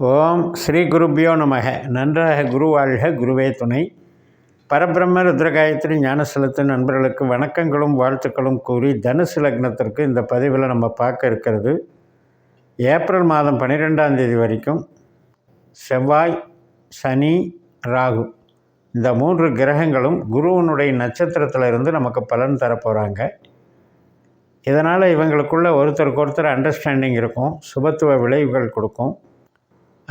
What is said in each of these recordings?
ஓம் ஸ்ரீ குருப்பியோ நமக. நன்றாக குரு வாழ்க குருவே துணை. பரபிரம்ம ருத்ரகாயத்ரி ஞானசலத்தின் நண்பர்களுக்கு வணக்கங்களும் வாழ்த்துக்களும் கூறி தனுசு லக்னத்திற்கு இந்த பதிவில் நம்ம பார்க்க இருக்கிறது. ஏப்ரல் மாதம் பன்னிரெண்டாம் தேதி வரைக்கும் செவ்வாய் சனி ராகு இந்த மூன்று கிரகங்களும் குருவனுடைய நட்சத்திரத்தில் இருந்து நமக்கு பலன் தரப்போகிறாங்க இதனால் இவங்களுக்குள்ள ஒருத்தருக்கு ஒருத்தர் அண்டர்ஸ்டாண்டிங் இருக்கும் சுபத்துவ விளைவுகள் கொடுக்கும்.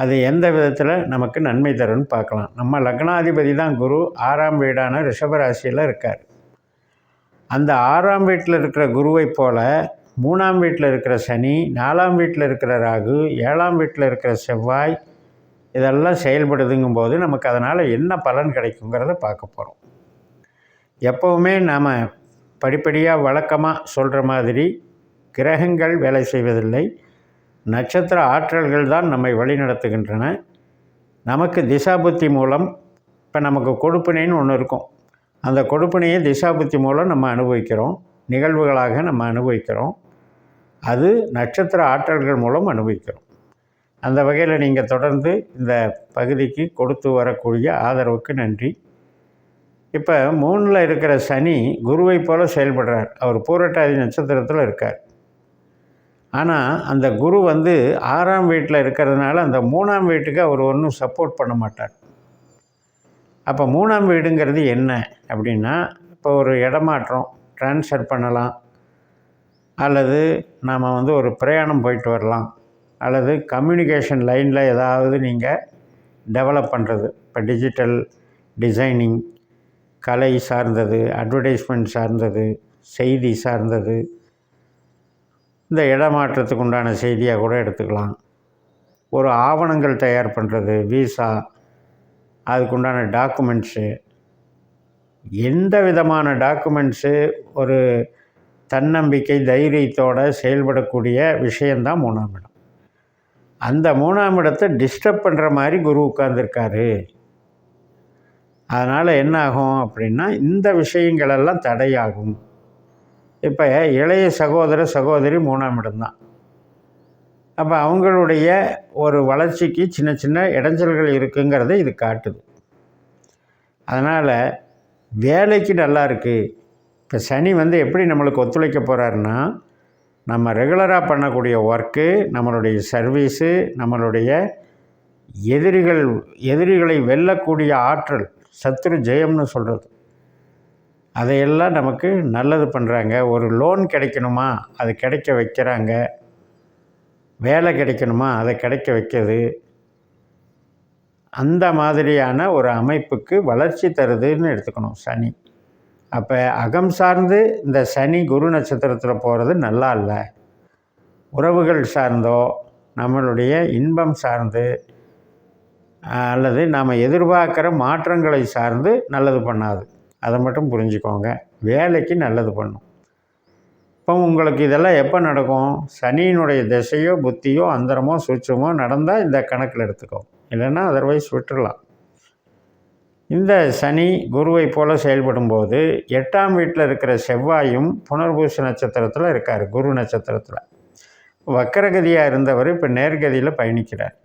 அது எந்த விதத்தில் நமக்கு நன்மை தரும்னு பார்க்கலாம். நம்ம லக்னாதிபதி தான் குரு ஆறாம் வீடான ரிஷபராசியில் இருக்கார். அந்த ஆறாம் வீட்டில் இருக்கிற குருவை போல் மூணாம் வீட்டில் இருக்கிற சனி நாலாம் வீட்டில் இருக்கிற ராகு ஏழாம் வீட்டில் இருக்கிற செவ்வாய் இதெல்லாம் செயல்படுதுங்கும் போது நமக்கு அதனால் என்ன பலன் கிடைக்குங்கிறத பார்க்க போகிறோம் எப்போவுமே நாம் படிப்படியாக வழக்கமாக சொல்கிற மாதிரி கிரகங்கள் வேலை செய்வதில்லை. நட்சத்திர ஆற்றல்கள் தான் நம்மை வழிநடத்துகின்றன. நமக்கு திசாபுத்தி மூலம் இப்போ நமக்கு கொடுப்பினைன்னு ஒன்று இருக்கும். அந்த கொடுப்பினையை திசாபுத்தி மூலம் நம்ம அனுபவிக்கிறோம். நிகழ்வுகளாக நம்ம அனுபவிக்கிறோம். அது நட்சத்திர ஆற்றல்கள் மூலம் அனுபவிக்கிறோம். அந்த வகையில் நீங்கள் தொடர்ந்து இந்த பகுதிக்கு கொடுத்து வரக்கூடிய ஆதரவுக்கு நன்றி. இப்போ மூணில் இருக்கிற சனி குருவை போல் செயல்படுறார். அவர் பூரட்டாதி நட்சத்திரத்தில் இருக்கார். ஆனால் அந்த குரு வந்து ஆறாம் வீட்டில் இருக்கிறதுனால அந்த மூணாம் வீட்டுக்கு அவர் ஒன்றும் சப்போர்ட் பண்ண மாட்டார். அப்போ மூணாம் வீடுங்கிறது என்ன அப்படின்னா இப்போ ஒரு இடமாற்றம் ட்ரான்ஸ்ஃபர் பண்ணலாம். அல்லது நாம் வந்து ஒரு பிரயாணம் போயிட்டு வரலாம். அல்லது கம்யூனிகேஷன் லைனில் ஏதாவது நீங்கள் டெவலப் பண்ணுறது இப்போ டிஜிட்டல் டிசைனிங் கலை சார்ந்தது அட்வர்டைஸ்மெண்ட் சார்ந்தது செய்தி சார்ந்தது இந்த இடமாற்றத்துக்கு உண்டான செய்தியாக கூட எடுத்துக்கலாம். ஒரு ஆவணங்கள் தயார் பண்ணுறது விசா அதுக்குண்டான டாக்குமெண்ட்ஸு எந்த விதமான டாக்குமெண்ட்ஸு ஒரு தன்னம்பிக்கை தைரியத்தோடு செயல்படக்கூடிய விஷயந்தான் மூணாம் இடம். அந்த மூணாம் இடத்தை டிஸ்டர்ப் பண்ணுற மாதிரி குரு உட்கார்ந்துருக்காரு. அதனால் என்ன ஆகும் அப்படின்னா இந்த விஷயங்களெல்லாம் தடையாகும். இப்போ இளைய சகோதர சகோதரி மூணாம் இடம்தான். அப்போ அவங்களுடைய ஒரு வளர்ச்சிக்கு சின்ன சின்ன இடைஞ்சல்கள் இருக்குங்கிறத இது காட்டுது. அதனால் வேலைக்கு நல்லா இருக்குது இப்போ சனி வந்து எப்படி நம்மளுக்கு ஒத்துழைக்க போகிறாருன்னா நம்ம ரெகுலராக பண்ணக்கூடிய ஒர்க்கு நம்மளுடைய சர்வீஸு நம்மளுடைய எதிரிகள் எதிரிகளை வெல்லக்கூடிய ஆற்றல் சத்துரு ஜெயம்னு சொல்கிறது அதையெல்லாம் நமக்கு நல்லது பண்ணுறாங்க ஒரு லோன் கிடைக்கணுமா? அது கிடைக்க வைக்கிறாங்க. வேலை கிடைக்கணுமா? அதை கிடைக்க வைக்கிறது. அந்த மாதிரியான ஒரு அமைப்புக்கு வளர்ச்சி தருதுன்னு எடுத்துக்கணும் சனி. அப்போ அகம் சார்ந்து இந்த சனி குரு நட்சத்திரத்தில் போகிறது நல்லா இல்லை. உறவுகள் சார்ந்தோ நம்மளுடைய இன்பம் சார்ந்து அல்லது நாம் எதிர்பார்க்குற மாற்றங்களை சார்ந்து நல்லது பண்ணாது. அதை மட்டும் புரிஞ்சுக்கோங்க. வேலைக்கு நல்லது பண்ணும். இப்போ உங்களுக்கு இதெல்லாம் எப்போ நடக்கும்? சனியினுடைய திசையோ புத்தியோ அந்தரமோ சூட்சமோ நடந்தால் இந்த கணக்கில் எடுத்துக்கோ. இல்லைன்னா அதர்வைஸ் விட்டுடலாம் இந்த சனி குருவை போல் செயல்படும்போது எட்டாம் வீட்டில் இருக்கிற செவ்வாயும் புனர்பூச நட்சத்திரத்தில் இருக்கார் குரு நட்சத்திரத்தில். வக்கரகதியாக இருந்தவர் இப்போ நேர்கதியில் பயணிக்கிறார்.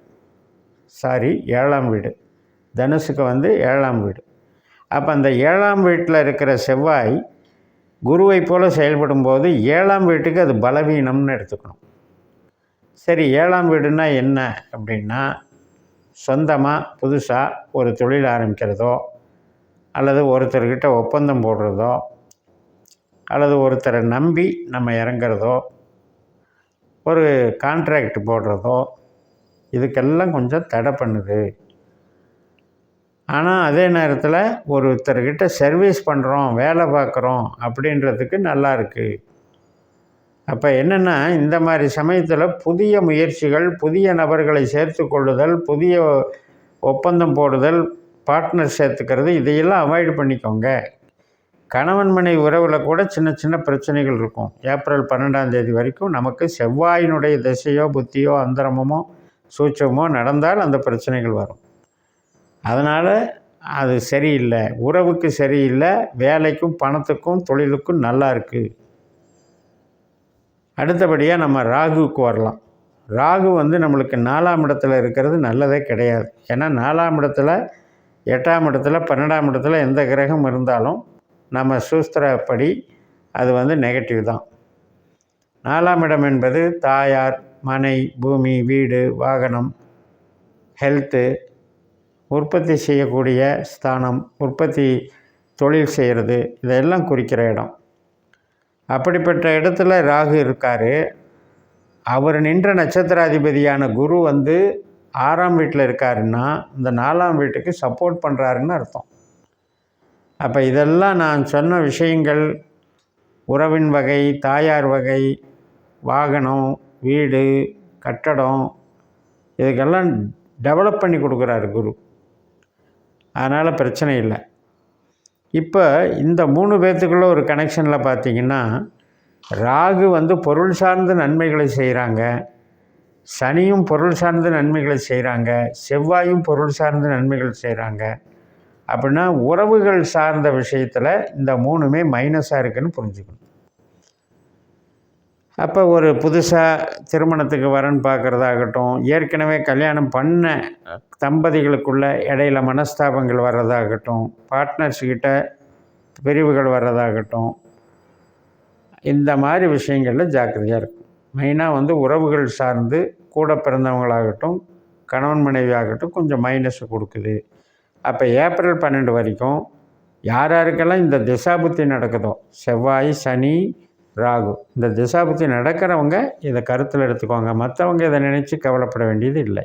சாரி ஏழாம் வீடு. தனுசுக்கு வந்து ஏழாம் வீடு. அப்போ அந்த ஏழாம் வீட்டில் இருக்கிற செவ்வாய் குருவை போல் செயல்படும் போது ஏழாம் வீட்டுக்கு அது பலவீனம்னு எடுத்துக்கணும். சரி ஏழாம் வீடுனா என்ன அப்படின்னா சொந்தமாக புதுசாக ஒரு தொழில் ஆரம்பிக்கிறதோ அல்லது ஒருத்தர்கிட்ட ஒப்பந்தம் போடுறதோ அல்லது ஒருத்தரை நம்பி நம்ம இறங்குறதோ ஒரு கான்ட்ராக்ட் போடுறதோ இதுக்கெல்லாம் கொஞ்சம் தடை பண்ணுது. ஆனால் அதே நேரத்தில் ஒருத்தர்கிட்ட சர்வீஸ் பண்ணுறோம் வேலை பார்க்குறோம் அப்படின்றதுக்கு நல்லா இருக்குது அப்போ என்னென்னா இந்த மாதிரி சமயத்தில் புதிய முயற்சிகள் புதிய நபர்களை சேர்த்து கொள்ளுதல் புதிய ஒப்பந்தம் போடுதல் பார்ட்னர் சேர்த்துக்கிறது இதையெல்லாம் அவாய்டு பண்ணிக்கோங்க. கணவன் மனை உறவில் கூட சின்ன சின்ன பிரச்சனைகள் இருக்கும். ஏப்ரல் பன்னெண்டாம் தேதி வரைக்கும் நமக்கு செவ்வாயினுடைய திசையோ புத்தியோ அந்தரமோ சூட்சமோ நடந்தால் அந்த பிரச்சனைகள் வரும். அதனால் அது சரியில்லை. உறவுக்கு சரியில்லை. வேலைக்கும் பணத்துக்கும் தொழிலுக்கும் நல்லா இருக்குது அடுத்தபடியாக நம்ம ராகுவுக்கு வரலாம். ராகு வந்து நம்மளுக்கு நாலாம் இடத்துல இருக்கிறது நல்லதே கிடையாது. ஏன்னா நாலாம் இடத்துல எட்டாம் இடத்துல பன்னெண்டாம் இடத்துல எந்த கிரகம் இருந்தாலும் நம்ம சூஸ்திரப்படி அது வந்து நெகட்டிவ் தான். நாலாம் இடம் என்பது தாயார் மனை பூமி வீடு வாகனம் ஹெல்த்து உற்பத்தி செய்யக்கூடிய ஸ்தானம் உற்பத்தி தொழில் செய்கிறது இதெல்லாம் குறிக்கிற இடம். அப்படிப்பட்ட இடத்துல ராகு இருக்கார். அவர் நின்ற நட்சத்திராதிபதியான குரு வந்து ஆறாம் வீட்டில் இருக்காருன்னா இந்த நாலாம் வீட்டுக்கு சப்போர்ட் பண்ணுறாருன்னு அர்த்தம். அப்போ இதெல்லாம் நான் சொன்ன விஷயங்கள் உறவின் வகை தாயார் வகை வாகனம் வீடு கட்டடம் இதுக்கெல்லாம் டெவலப் பண்ணி கொடுக்குறாரு குரு. அதனால் பிரச்சனை இல்லை. இப்போ இந்த மூணு பேர்த்துக்குள்ள ஒரு கனெக்ஷனில் பார்த்தீங்கன்னா ராகு வந்து பொருள் சார்ந்த நன்மைகளை செய்கிறாங்க சனியும் பொருள் சார்ந்த நன்மைகளை செய்கிறாங்க செவ்வாயும் பொருள் சார்ந்த நன்மைகள் செய்கிறாங்க அப்படின்னா உறவுகள் சார்ந்த விஷயத்தில் இந்த மூணுமே மைனஸாக இருக்குதுன்னு புரிஞ்சுக்கணும். அப்போ ஒரு புதுசாக திருமணத்துக்கு வரன் பார்க்குறதாகட்டும் ஏற்கனவே கல்யாணம் பண்ண தம்பதிகளுக்குள்ள இடையில மனஸ்தாபங்கள் வர்றதாகட்டும் பார்ட்னர்ஸ்கிட்ட பிரிவுகள் வர்றதாகட்டும் இந்த மாதிரி விஷயங்களில் ஜாக்கிரதையாக இருக்கும். மெயினாக வந்து உறவுகள் சார்ந்து கூட பிறந்தவங்களாகட்டும் கணவன் மனைவி ஆகட்டும் கொஞ்சம் மைனஸ் கொடுக்குது. அப்போ ஏப்ரல் பன்னெண்டு வரைக்கும் யார் யாருக்கெல்லாம் இந்த திசாபுத்தி நடக்குதோ செவ்வாய் சனி ராகு. இந்த திசாபுத்தி நடக்கிறவங்க இதை கருத்தில் எடுத்துக்கோங்க. மற்றவங்க இதை நினச்சி கவலைப்பட வேண்டியது இல்லை.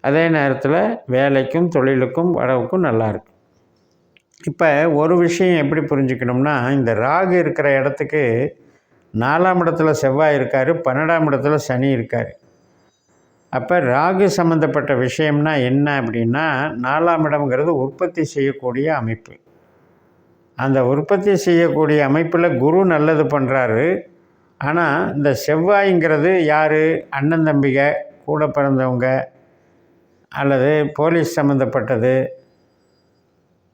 அதே நேரத்தில் வேலைக்கும் தொழிலுக்கும் வரவுக்கும் நல்லாயிருக்கு இப்போ ஒரு விஷயம் எப்படி புரிஞ்சுக்கணும்னா இந்த ராகு இருக்கிற இடத்துக்கு நாலாம் இடத்துல செவ்வாய் இருக்கார் பன்னெண்டாம் இடத்துல சனி இருக்கார். அப்போ ராகு சம்மந்தப்பட்ட விஷயம்னா என்ன அப்படின்னா நாலாம் இடம்ங்கிறது உற்பத்தி செய்யக்கூடிய அமைப்பு. அந்த உற்பத்தி செய்யக்கூடிய அமைப்பில் குரு நல்லது பண்ணுறாரு ஆனால் இந்த செவ்வாய்ங்கிறது யார்? அண்ணன் தம்பிக கூட பிறந்தவங்க அல்லது போலீஸ் சம்மந்தப்பட்டது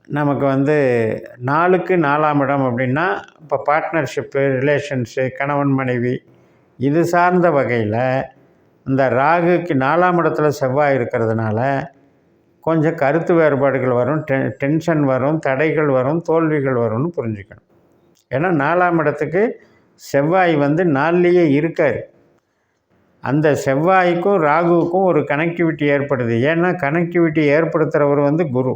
நமக்கு வந்து நாளுக்கு நாலாம் இடம் அப்படின்னா இப்போ பார்ட்னர்ஷிப்பு ரிலேஷன்ஸு கணவன் மனைவி இது சார்ந்த வகையில் இந்த ராகுக்கு நாலாம் இடத்துல செவ்வாய் இருக்கிறதுனால கொஞ்சம் கருத்து வேறுபாடுகள் வரும் டெ டென்ஷன் வரும் தடைகள் வரும் தோல்விகள் வரும்னு புரிஞ்சுக்கணும். ஏன்னா நாலாம் இடத்துக்கு செவ்வாய் வந்து நாள்லேயே இருக்கார். அந்த செவ்வாய்க்கும் ராகுவுக்கும் ஒரு கனெக்டிவிட்டி ஏற்படுது. ஏன்னா கனெக்டிவிட்டி ஏற்படுத்துகிறவர் வந்து குரு.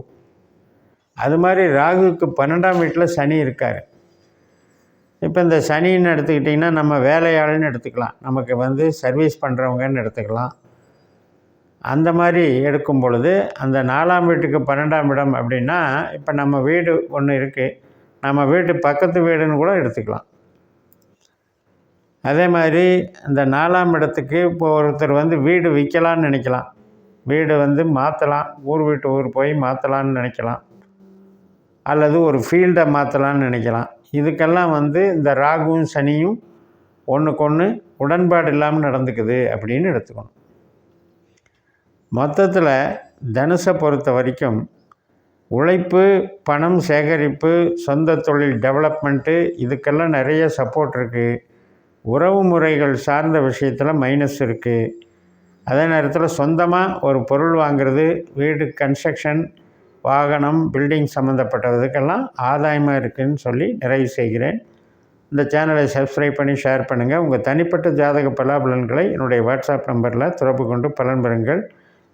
அது மாதிரி ராகுவுக்கு பன்னெண்டாம் வீட்டில் சனி இருக்கார். இப்போ இந்த சனின்னு எடுத்துக்கிட்டிங்கன்னா நம்ம வேலையாளன்னு எடுத்துக்கலாம். நமக்கு வந்து சர்வீஸ் பண்ணுறவங்கன்னு எடுத்துக்கலாம். அந்த மாதிரி எடுக்கும் பொழுது அந்த நாலாம் வீட்டுக்கு பன்னெண்டாம் இடம் அப்படின்னா இப்போ நம்ம வீடு ஒன்று இருக்குது நம்ம வீட்டு பக்கத்து வீடுன்னு கூட எடுத்துக்கலாம். அதே மாதிரி இந்த நாலாம் இடத்துக்கு இப்போ ஒருத்தர் வந்து வீடு விற்கலான்னு நினைக்கலாம். வீடு வந்து மாற்றலாம் ஊர் வீட்டு ஊர் போய் மாற்றலான்னு நினைக்கலாம். அல்லது ஒரு ஃபீல்டை மாற்றலான்னு நினைக்கலாம். இதுக்கெல்லாம் வந்து இந்த ராகுவும் சனியும் ஒன்றுக்கொன்று உடன்பாடு இல்லாமல் நடந்துக்குது அப்படின்னு எடுத்துக்கணும். மொத்தத்தில் தனுசை பொறுத்த வரைக்கும் உழைப்பு பணம் சேகரிப்பு சொந்த தொழில் டெவலப்மெண்ட்டு இதுக்கெல்லாம் நிறைய சப்போர்ட் இருக்குது உறவு முறைகள் சார்ந்த விஷயத்தில் மைனஸ் இருக்குது அதே நேரத்தில் சொந்தமாக ஒரு பொருள் வாங்கிறது வீடு கன்ஸ்ட்ரக்ஷன் வாகனம் பில்டிங் சம்மந்தப்பட்டதுக்கெல்லாம் ஆதாயமாக இருக்குதுன்னு சொல்லி நிறைவு செய்கிறேன். இந்த சேனலை சப்ஸ்கிரைப் பண்ணி ஷேர் பண்ணுங்கள் உங்கள் தனிப்பட்ட ஜாதக பலாபலன்களை என்னுடைய வாட்ஸ்அப் நம்பரில் தொடர்பு கொண்டு பலன் பெறுங்கள்.